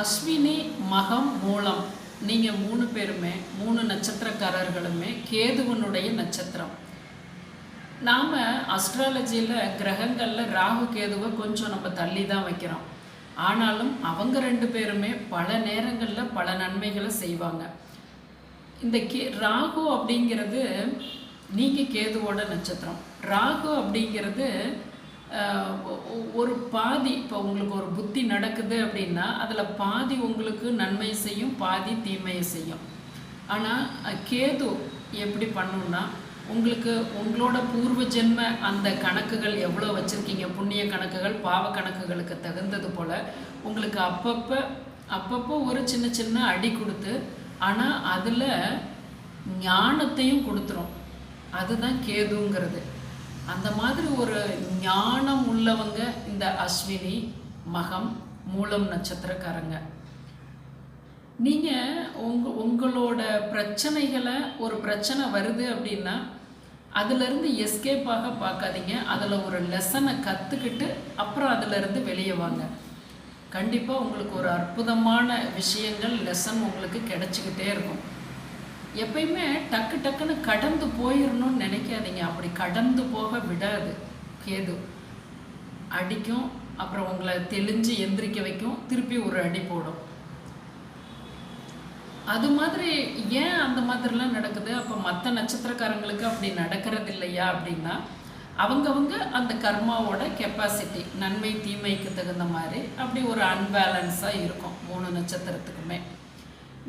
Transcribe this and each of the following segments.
அஸ்வினி மகம் மூலம். நீங்கள் மூணு பேருமே மூணு நட்சத்திரக்காரர்களுமே கேதுவனுடைய நட்சத்திரம். நாம் அஸ்ட்ராலஜியில் கிரகங்களில் ராகு கேதுவை கொஞ்சம் நம்ம தள்ளி தான் வைக்கிறோம். ஆனாலும் அவங்க ரெண்டு பேருமே பல நேரங்களில் பல நன்மைகளை செய்வாங்க. இந்த கே ராகு அப்படிங்கிறது நீங்கள் கேதுவோட நட்சத்திரம். ராகு அப்படிங்கிறது ஒரு பாதி இப்போ உங்களுக்கு ஒரு புத்தி நடக்குது அப்படின்னா அதில் பாதி உங்களுக்கு நன்மை செய்யும் பாதி தீமையை செய்யும். ஆனால் கேது எப்படி பண்ணுன்னா உங்களுக்கு உங்களோட பூர்வ ஜென்ம அந்த கணக்குகள் எவ்வளோ வச்சுருக்கீங்க புண்ணிய கணக்குகள் பாவ கணக்குகளுக்கு தகுந்தது போல் உங்களுக்கு அப்பப்போ அப்பப்போ ஒரு சின்ன சின்ன அடி கொடுத்து ஆனால் அதில் ஞானத்தையும் கொடுத்துரும். அதுதான் கேதுங்கிறது. அந்த மாதிரி ஒரு ஞானம் உள்ளவங்க இந்த அஸ்வினி மகம் மூலம் நட்சத்திரக்காரங்க. நீங்கள் உங்க உங்களோட பிரச்சனைகளை ஒரு பிரச்சனை வருது அப்படின்னா அதுலேருந்து எஸ்கேப்பாக பார்க்காதீங்க. அதில் ஒரு லெசனை கற்றுக்கிட்டு அப்புறம் அதிலிருந்து வெளியே வாங்க. கண்டிப்பாக உங்களுக்கு ஒரு அற்புதமான விஷயங்கள் லெசன் உங்களுக்கு கிடச்சிக்கிட்டே இருக்கும். எப்பயுமே டக்கு டக்குன்னு கடந்து போயிடணும்னு நினைக்காதீங்க. அப்படி கடந்து போக விடாது. கேது. அடிக்கும். அப்புறம் உங்களை தெளிஞ்சு எந்திரிக்க வைக்கும். திருப்பி ஒரு அடி போடும். அது மாதிரி ஏன் அந்த மாதிரிலாம் நடக்குது? அப்போ மற்ற நட்சத்திரக்காரங்களுக்கு அப்படி நடக்கிறது இல்லையா அப்படின்னா அவங்கவுங்க அந்த கர்மாவோட கெப்பாசிட்டி நன்மை தீமைக்கு தகுந்த மாதிரி அப்படி ஒரு அன்பேலன்ஸாக இருக்கும். மூணு நட்சத்திரத்துக்குமே.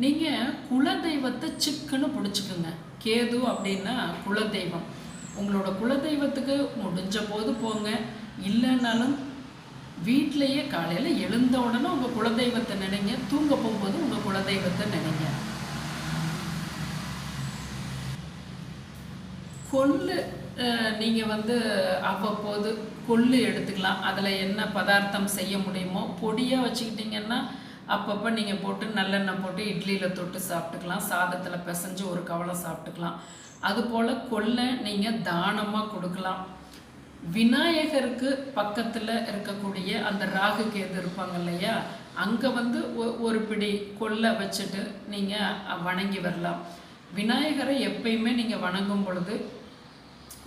நீங்கள் குலதெய்வத்தை சிக்குன்னு பிடிச்சிக்குங்க. கேது அப்படின்னா குலதெய்வம். உங்களோட குலதெய்வத்துக்கு முடிஞ்ச போது போங்க. இல்லைன்னாலும் வீட்டிலையே காலையில் எழுந்த உடனே உங்கள் குலதெய்வத்தை நினைங்க. தூங்க போகும்போது உங்கள் குலதெய்வத்தை நினைங்க. கொள்ளு நீங்கள் வந்து அவ்வப்போது கொள்ளு எடுத்துக்கலாம். அதில் என்ன பதார்த்தம் செய்ய முடியுமோ பொடியாக வச்சுக்கிட்டிங்கன்னா அப்பப்போ நீங்கள் போட்டு நல்லெண்ணெய் போட்டு இட்லியில் தொட்டு சாப்பிட்டுக்கலாம். சாதத்தில் பிசைஞ்சு ஒரு கவலை சாப்பிட்டுக்கலாம். அதுபோல் கொள்ளை நீங்கள் தானமாக கொடுக்கலாம். விநாயகருக்கு பக்கத்தில் இருக்கக்கூடிய அந்த ராகு கேது இருப்பாங்க இல்லையா? அங்கே வந்து ஒ- ஒரு பிடி கொள்ளை வச்சுட்டு நீங்கள் வணங்கி வரலாம். விநாயகரை எப்பயுமே நீங்கள் வணங்கும் பொழுது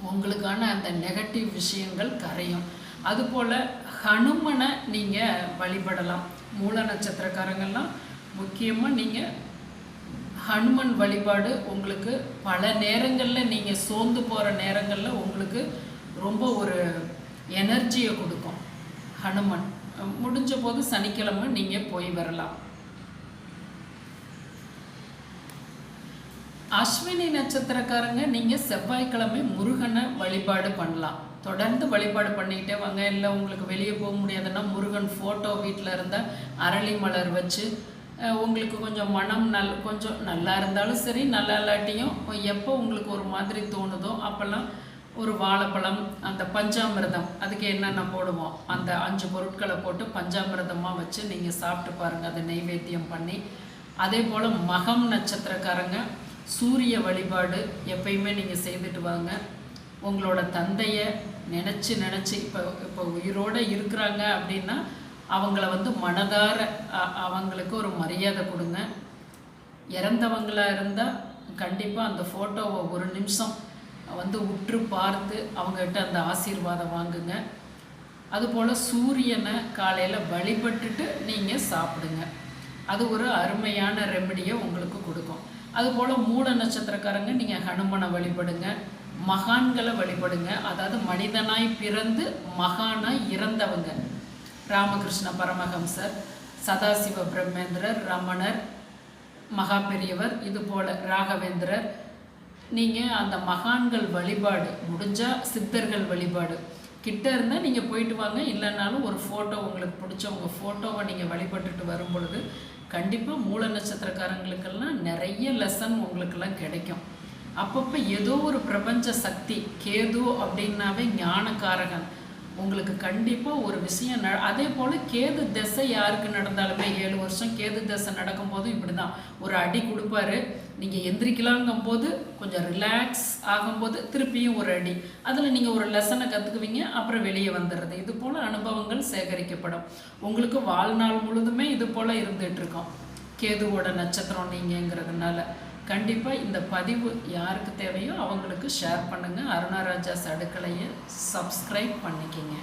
உங்களுக்கான அந்த நெகட்டிவ் விஷயங்கள் கரையும். அதுபோல் ஹனுமனை நீங்கள் வழிபடலாம். மூல நட்சத்திரக்காரங்கள்லாம் முக்கியமாக நீங்கள் ஹனுமன் வழிபாடு உங்களுக்கு பல நேரங்களில் நீங்கள் சோர்ந்து போகிற நேரங்களில் உங்களுக்கு ரொம்ப ஒரு எனர்ஜியை கொடுக்கும். ஹனுமன். முடிஞ்ச போது சனிக்கிழமை நீங்கள் போய் வரலாம். அஸ்வினி நட்சத்திரக்காரங்க நீங்கள் செவ்வாய்க்கிழமை முருகனை வழிபாடு பண்ணலாம். தொடர்ந்து வழிபாடு பண்ணிக்கிட்டே வாங்க. இல்லை உங்களுக்கு வெளியே போக முடியாதுன்னா முருகன் ஃபோட்டோ வீட்டில் இருந்தால் அரளி மலர் வச்சு உங்களுக்கு கொஞ்சம் மனம் நல் கொஞ்சம் நல்லா இருந்தாலும் சரி நல்லா இல்லாட்டியும் எப்போ உங்களுக்கு ஒரு மாதிரி தோணுதோ அப்போல்லாம் ஒரு வாழைப்பழம் அந்த பஞ்சாமிரதம் அதுக்கு என்னென்ன போடுவோம்? அந்த அஞ்சு பொருட்களை போட்டு பஞ்சாமிரதமாக வச்சு நீங்கள் சாப்பிட்டு பாருங்கள் அதை நைவேத்தியம் பண்ணி அதே போல் மகம் நட்சத்திரக்காரங்க சூரிய வழிபாடு எப்பயுமே நீங்கள் செய்துட்டு வாங்க. உங்களோட தந்தையை நினச்சி நினச்சி இப்போ இப்போ உயிரோடு இருக்கிறாங்க அப்படின்னா அவங்கள வந்து மனதார அவங்களுக்கு ஒரு மரியாதை கொடுங்க. இறந்தவங்களாக இருந்தால் கண்டிப்பாக அந்த ஃபோட்டோவை ஒரு நிமிஷம் வந்து உற்று பார்த்து அவங்ககிட்ட அந்த ஆசீர்வாதம் வாங்குங்க. அதுபோல் சூரியனை காலையில் வழிபட்டுட்டு நீங்கள் சாப்பிடுங்க. அது ஒரு அருமையான ரெமெடியை உங்களுக்கு கொடுக்கும். அதுபோல் மூல நட்சத்திரக்காரங்க நீங்கள் ஹனுமனை வழிபடுங்க. மகான்களை வழிபடுங்க. அதாவது மனிதனாய் பிறந்து மகானாய் இறந்தவங்க. ராமகிருஷ்ண பரமஹம்சர் சதாசிவ பிரம்மேந்திரர் ரமணர் மகா பெரியவர் இது போல ராகவேந்திரர். நீங்கள் அந்த மகான்கள் வழிபாடு முடிஞ்சால் சித்தர்கள் வழிபாடு. கிட்ட இருந்தால் நீங்கள் போயிட்டு வாங்க. இல்லைனாலும் ஒரு ஃபோட்டோ உங்களுக்கு பிடிச்ச உங்கள் ஃபோட்டோவை நீங்கள் வழிபட்டுட்டு வரும் பொழுது கண்டிப்பாக மூல நட்சத்திரக்காரங்களுக்கெல்லாம் நிறைய லெசன் உங்களுக்கெல்லாம் கிடைக்கும். அப்பப்போ ஏதோ ஒரு பிரபஞ்ச சக்தி கேது அப்படின்னாவே ஞானக்காரகன். உங்களுக்கு கண்டிப்பாக ஒரு விஷயம் ந அதே போல் கேது திசை யாருக்கு நடந்தாலுமே ஏழு வருஷம் கேது திசை நடக்கும்போதும் இப்படி தான் ஒரு அடி கொடுப்பாரு நீங்கள் எந்திரிக்கலாங்கும் போது கொஞ்சம் ரிலாக்ஸ் ஆகும்போது திருப்பியும் ஒரு அடி. அதில் நீங்கள் ஒரு லெசனை கற்றுக்குவீங்க அப்புறம் வெளியே வந்துடுறது. இது போல் அனுபவங்கள் சேகரிக்கப்படும். உங்களுக்கு வாழ்நாள் முழுதுமே இது போல் இருந்துகிட்ருக்கோம் கேதுவோட நட்சத்திரம் நீங்கங்கிறதுனால. கண்டிப்பாக இந்த பதிவு யாருக்கு தேவையோ அவங்களுக்கு ஷேர் பண்ணுங்கள் அருணாராஜாஸ் அடுக்கலையை சப்ஸ்கிரைப் பண்ணிக்கிங்க.